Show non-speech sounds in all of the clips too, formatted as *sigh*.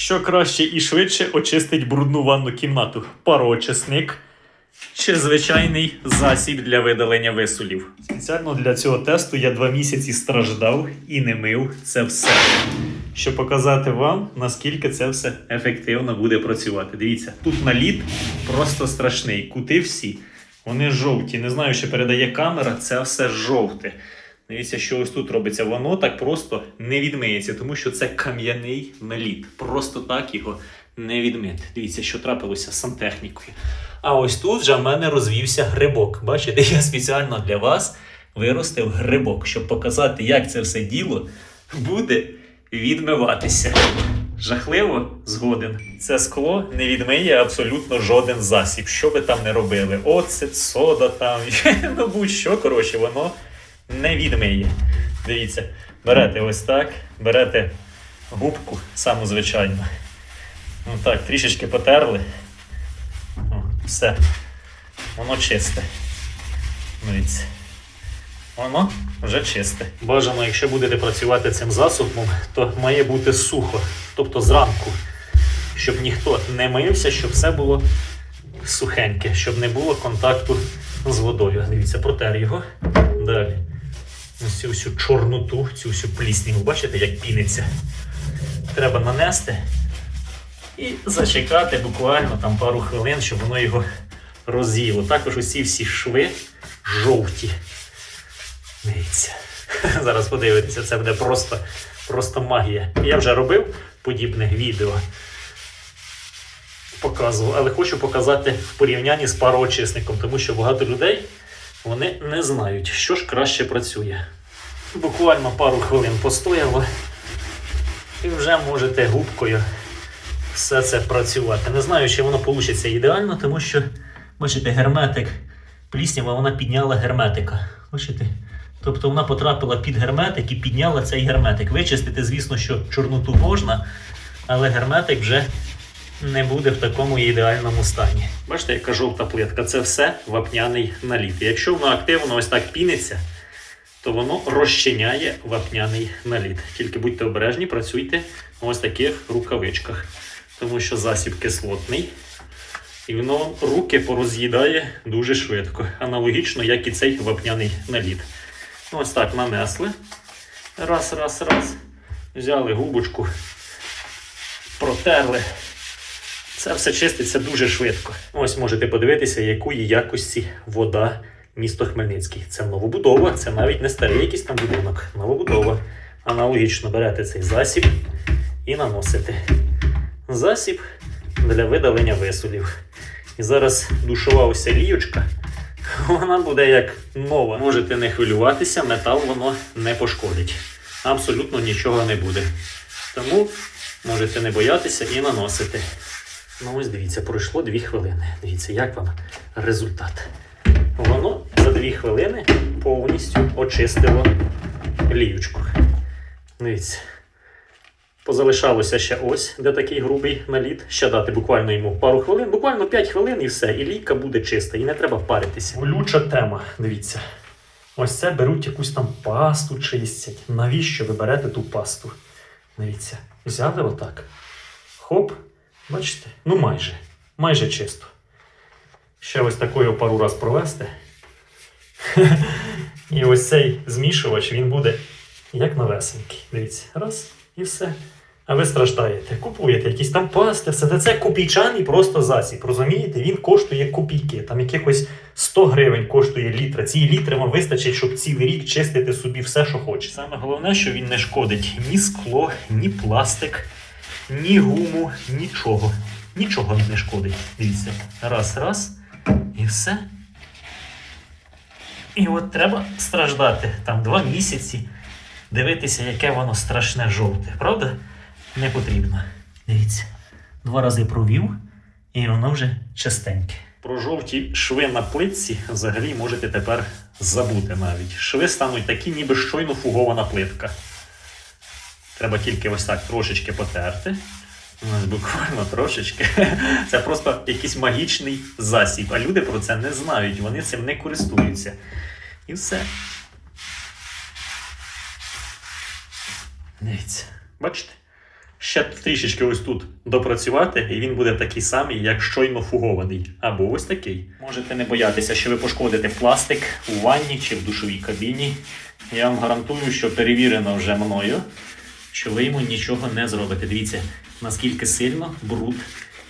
Що краще і швидше очистить брудну ванну кімнату? Пароочисник чи звичайний засіб для видалення висолів? Спеціально для цього тесту я два місяці страждав і не мив це все. Щоб показати вам, наскільки це все ефективно буде працювати. Дивіться, тут наліт просто страшний. Кути всі, вони жовті. Не знаю, що передає камера, це все жовте. Дивіться, що ось тут робиться. Воно так просто не відмиється, тому що це кам'яний наліт. Просто так його не відмити. Дивіться, що трапилося з сантехнікою. А ось тут вже в мене розвівся грибок. Бачите, я спеціально для вас виростив грибок, щоб показати, як це все діло буде відмиватися. Жахливо згоден. Це скло не відмиє абсолютно жоден засіб. Що ви там не робили? Оцет, сода там, *laughs* ну будь-що, коротше, воно не відмиє. Дивіться, берете ось так, берете губку, саму звичайну. Ну так, трішечки потерли. О, все. Воно чисте. Дивіться. Воно вже чисте. Бажано, якщо будете працювати цим засобом, то має бути сухо, тобто зранку, щоб ніхто не мився, щоб все було сухеньке, щоб не було контакту з водою. Дивіться, протер його. Далі. Цю всю чорноту, цю всю плісняву, бачите, як піниться. Треба нанести і зачекати буквально там пару хвилин, щоб воно його роз'їло. Також усі всі шви жовті. Дивіться. *laughs* Зараз подивитися, це буде просто, просто магія. Я вже робив подібне відео. Показував, але хочу показати в порівнянні з пароочисником, тому що багато людей вони не знають, що ж краще працює. Буквально пару хвилин постояло, і вже можете губкою все це працювати. Не знаю, чи воно вийде ідеально, тому що, бачите, герметик, пліснява вона підняла герметика. Бачите? Тобто вона потрапила під герметик і підняла цей герметик. Вичистити, звісно, що чорноту можна, але герметик вже не буде в такому ідеальному стані. Бачите, яка жовта плитка. Це все вапняний наліт. Якщо воно активно ось так піниться, то воно розчиняє вапняний наліт. Тільки будьте обережні, працюйте в ось таких рукавичках, тому що засіб кислотний. І воно руки пороз'їдає дуже швидко. Аналогічно, як і цей вапняний наліт. Ну, Ось так нанесли. Раз, раз, раз. Взяли губочку, протерли. Це все чиститься дуже швидко. Ось можете подивитися, якої якості вода місто Хмельницький. Це новобудова, це навіть не старий якийсь там будинок. Новобудова. Аналогічно берете цей засіб і наносите. Засіб для видалення висолів. І зараз душова ось ліючка, вона буде як нова. Можете не хвилюватися, метал воно не пошкодить. Абсолютно нічого не буде. Тому можете не боятися і наносити. Ну ось дивіться, пройшло 2 хвилини. Дивіться, як вам результат. Воно за 2 хвилини повністю очистило ліючку. Дивіться. Позалишалося ще ось, де такий грубий наліт. Ще дати буквально йому пару хвилин, буквально 5 хвилин і все. І лійка буде чиста, і не треба паритися. Болюча тема, дивіться. Ось це беруть якусь там пасту чистять. Навіщо ви берете ту пасту? Дивіться, взяли отак. Хоп, бачите? Ну майже. Майже чисто. Ще ось такою пару раз провести. *laughs* І ось цей змішувач він буде як новесенький. Дивіться, раз і все. А ви страждаєте, купуєте якісь там пасти, все. Та це копійчаний просто засіб. Розумієте? Він коштує копійки. Там якихось 100 гривень коштує літра. Ці літри вам вистачить, щоб цілий рік чистити собі все, що хочете. Саме головне, що він не шкодить ні скло, ні пластик, ні гуму, нічого. Нічого не шкодить. Дивіться. Раз, раз. І все. І от треба страждати там два місяці, дивитися, яке воно страшне жовте. Правда? Не потрібно. Дивіться. Два рази провів, і воно вже чистеньке. Про жовті шви на плитці взагалі можете тепер забути навіть. Шви стануть такі, ніби щойно фугована плитка. Треба тільки ось так трошечки потерти. Ось буквально трошечки. *laughs* Це просто якийсь магічний засіб. А люди про це не знають, вони цим не користуються. І все. Дивіться. Бачите? ще трішечки ось тут допрацювати, і він буде такий самий, як щойно фугований. Або ось такий. Можете не боятися, що ви пошкодите пластик у ванні чи в душовій кабіні. Я вам гарантую, що перевірено вже мною, що ви йому нічого не зробите. Дивіться, наскільки сильно бруд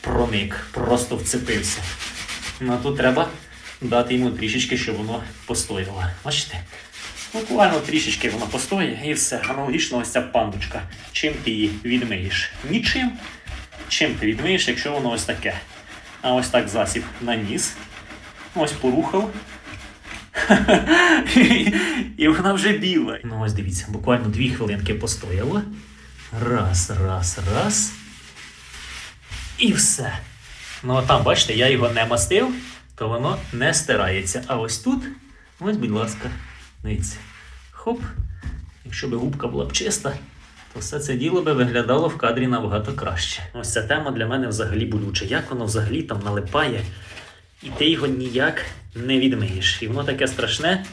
проник, просто вцепився. Ну тут треба дати йому трішечки, щоб воно постояло. Бачите? Буквально трішечки воно постоє і все. Аналогічно ось ця пандочка. Чим ти її відмиєш? Нічим. Чим ти відмиєш, якщо воно ось таке. А ось так засіб наніс. Ось порухав. І вона вже біла. Ну ось дивіться, буквально дві хвилинки постояло. Раз, раз, раз. І все. Ну а там, бачите, я його не мастив, то воно не стирається. А ось тут, ось, будь ласка, дивіться. Хоп. Якщо б губка була б чиста, то все це діло би виглядало в кадрі набагато краще. Ось ця тема для мене взагалі болюча. Як воно взагалі там налипає, і ти його ніяк не відмиєш. І воно таке страшне,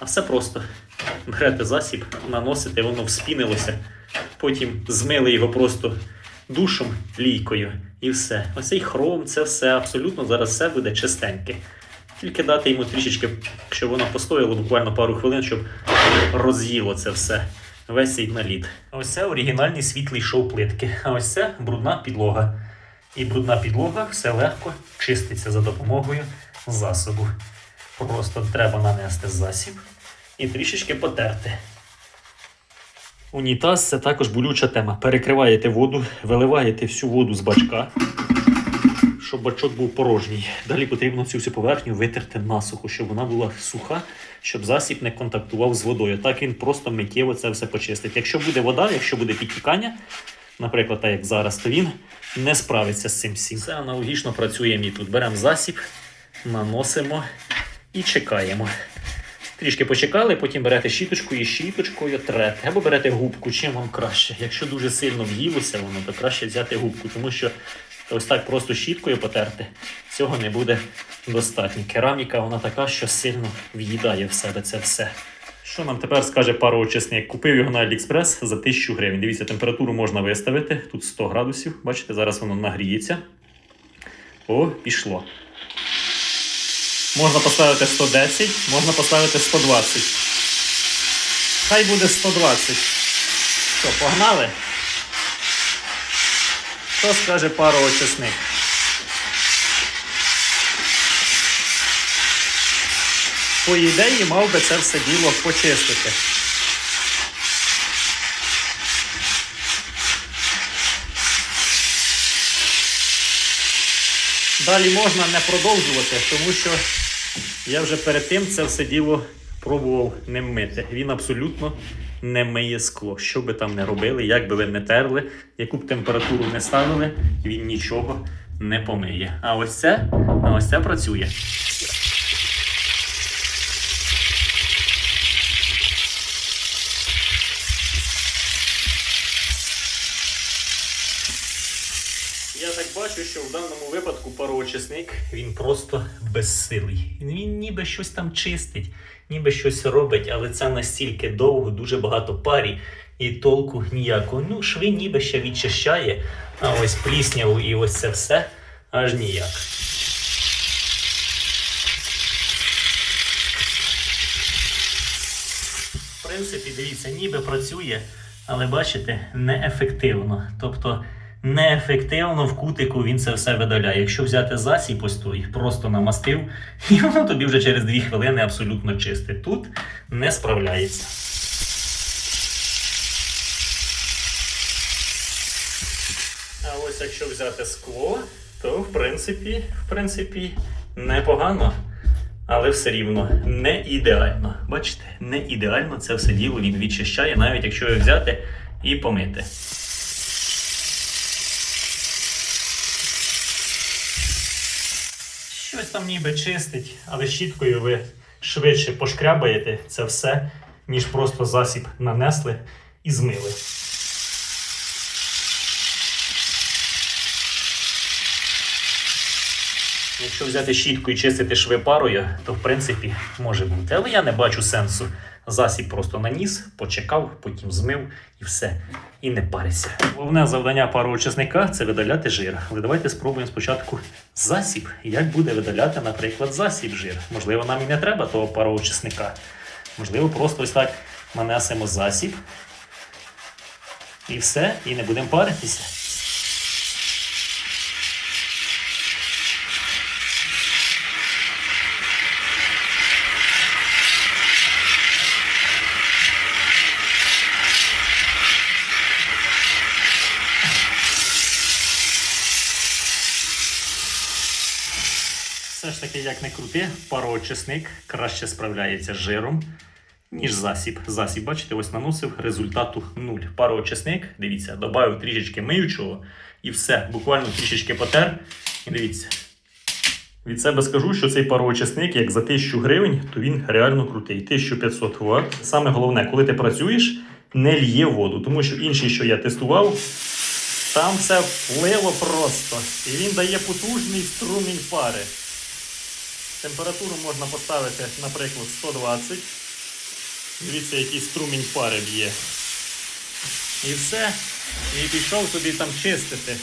а все просто. Берете засіб, наносите, воно вспінилося, потім змили його просто душом, лійкою, і все. Оцей хром, це все абсолютно зараз все буде чистеньке. Тільки дати йому трішечки, щоб воно постояло буквально пару хвилин, щоб роз'їло це все. Весь цей наліт. Ось це оригінальний світлий шов плитки. А ось це брудна підлога. І брудна підлога все легко чиститься за допомогою засобу. Просто треба нанести засіб і трішечки потерти. Унітаз це також болюча тема. Перекриваєте воду, виливаєте всю воду з бачка, щоб бачок був порожній. Далі потрібно цю всю поверхню витерти насухо, щоб вона була суха, щоб засіб не контактував з водою. Так він просто миттєво це все почистить. Якщо буде вода, якщо буде підтікання, наприклад, так як зараз, то він не справиться з цим всім. Це аналогічно працює і тут. Беремо засіб, наносимо і чекаємо. Трішки почекали, потім берете щіточку і щіточкою трете. Або берете губку, чим вам краще. Якщо дуже сильно в'їлося воно, то краще взяти губку, тому що ось так просто щіткою потерти, цього не буде достатньо. Кераміка вона така, що сильно в'їдає в себе це все. Що нам тепер скаже пароочисник? Купив його на Aliexpress за 1000 гривень. Дивіться, температуру можна виставити. Тут 100 градусів. Бачите, зараз воно нагріється. О, пішло. Можна поставити 110, можна поставити 120. Хай буде 120. Що, погнали? Що скаже пароочисник? По ідеї мав би це все діло почистити. Далі можна не продовжувати, тому що я вже перед тим це все діло пробував не мити. Він абсолютно не миє скло. Що би там не робили, як би ви не терли, яку б температуру не ставили, він нічого не помиє. А ось це, а ось це працює. Я так бачу, що в даному випадку пароочисник він просто безсилий. Він ніби щось там чистить, ніби щось робить, але це настільки довго, дуже багато парі і толку ніякого. Ну, шви ніби ще відчищає, а ось плісняву і ось це все аж ніяк. В принципі, дивіться, ніби працює, але бачите, неефективно. Тобто неефективно в кутику він це все видаляє. Якщо взяти засіб ось той, просто намастив, *laughs* і воно тобі вже через 2 хвилини абсолютно чисте. Тут не справляється. А ось якщо взяти скло, то в принципі, в принципі, непогано. Але все рівно не ідеально. Бачите, не ідеально це все діло він відчищає, навіть якщо його взяти і помити. Там ніби чистить, але щіткою ви швидше пошкрябаєте це все, ніж просто засіб нанесли і змили. Якщо взяти щітку і чистити шви парою, то в принципі може бути. Але я не бачу сенсу Засіб просто наніс, почекав, потім змив і все. І не парися. Головне завдання пароочисника це видаляти жир. Але давайте спробуємо спочатку засіб. Як буде видаляти, наприклад, засіб жир. Можливо, нам і не треба того пароочисника. Можливо, просто ось так нанесемо засіб. І все, і не будемо паритися. Ж таки, як не крути, пароочисник краще справляється з жиром, ніж засіб. Засіб, бачите, ось наносив результату нуль. Пароочисник, дивіться, додав трішечки миючого і все, буквально трішечки потер. І дивіться. Від себе скажу, що цей пароочисник, як за 1000 гривень, то він реально крутий. 1500 Вт. Саме головне, коли ти працюєш, не лє воду, тому що інші, що я тестував, там все вплило просто. І він дає потужний струмінь пари. Температуру можна поставити, наприклад, 120. Дивіться, який струмінь пари б'є. І все. І пішов собі там чистити.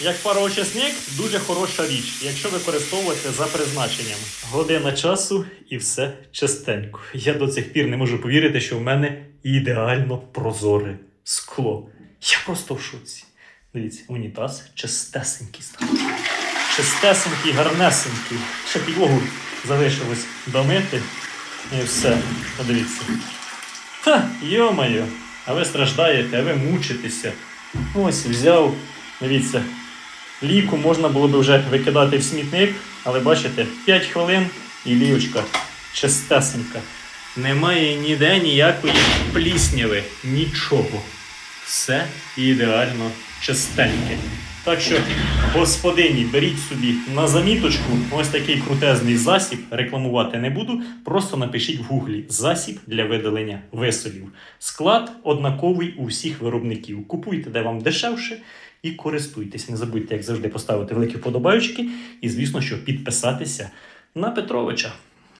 Як пароочисник дуже хороша річ, якщо використовувати за призначенням. Година часу і все чистенько. Я до цих пір не можу повірити, що в мене ідеально прозоре скло. Я просто в шоці. Дивіться, унітаз чистесенький став. Чистесенький, гарнесенький. Ще підлогу залишилось домити. І все. Подивіться. Та, йо-моє, а ви страждаєте, а ви мучитеся. Ось взяв. Дивіться, ліку можна було би вже викидати в смітник, але бачите, 5 хвилин і лівочка чистесенька. Немає ніде ніякої плісняви, нічого. Все ідеально чистеньке. Так що, господині, беріть собі на заміточку ось такий крутезний засіб. Рекламувати не буду. Просто напишіть в гуглі засіб для видалення висолів. Склад однаковий у всіх виробників. Купуйте, де вам дешевше, і користуйтесь. Не забудьте, як завжди, поставити великі вподобайки. І, звісно, що підписатися на Петровича.